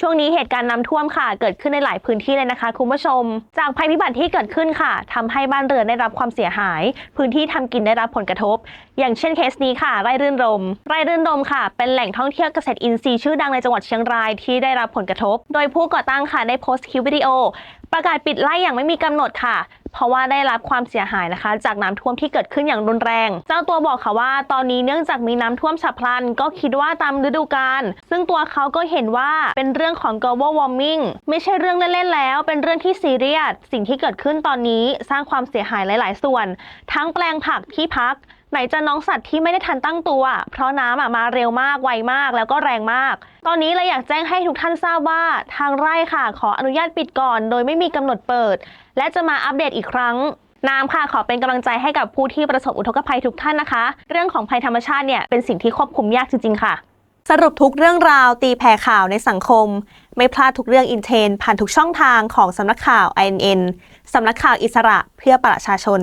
ช่วงนี้เหตุการณ์น้ำท่วมค่ะ เกิดขึ้นในหลายพื้นที่เลยนะคะ คุณผู้ชม จากภัยพิบัติที่เกิดขึ้นค่ะทำให้บ้านเรือนได้รับความเสียหาย พื้นที่ทำกินได้รับผลกระทบ อย่างเช่นเคสนี้ค่ะ ไร่รื่นรม ไร่รื่นรมค่ะ เป็นแหล่งท่องเที่ยวเกษตรอินทรีย์ชื่อดังในจังหวัดเชียงรายที่ได้รับผลกระทบ โดยผู้ก่อตั้งค่ะได้โพสต์คลิปวิดีโอ ประกาศปิดไร่อย่างไม่มีกำหนดค่ะ เพราะว่าได้รับความเสียหายนะคะ จากน้ำท่วมที่เกิดขึ้นอย่างรุนแรง เจ้าตัวบอกค่ะว่า ตอนนี้เนื่องจากมีน้ำท่วมฉับพลัน ก็คิดว่าตามฤดูกาลซึ่งตัวเขาก็เห็นว่าเป็นเรื่องของ global warming ไม่ใช่เรื่องเล่นๆแล้ว เป็นเรื่องที่ซีเรียสสิ่งที่เกิดขึ้นตอนนี้สร้างความเสียหายหลาย ๆ ส่วน ทั้งแปลงผักที่พัก ไหนจะน้องสัตว์ที่ไม่ได้ทันตั้งตัว เพราะน้ำอะมาเร็วมากไวมากแล้วก็แรงมาก ตอนนี้เลยอยากแจ้งให้ทุกท่านทราบว่าทางไร่ค่ะ ขออนุญาตปิดก่อน โดยไม่มีกำหนดเปิด และจะมาอัปเดตอีกครั้งน้ำค่ะขอเป็นกำลังใจให้กับผู้ที่ประสบอุทกภัยทุกท่านนะคะ เรื่องของภัยธรรมชาติเนี่ยเป็นสิ่งที่ควบคุมยากจริง ๆ ค่ะ สรุปทุกเรื่องราวตีแผ่ข่าวในสังคม ไม่พลาดทุกเรื่องอินเทนผ่านทุกช่องทางของสำนักข่าว INN สำนักข่าวอิสระเพื่อประชาชน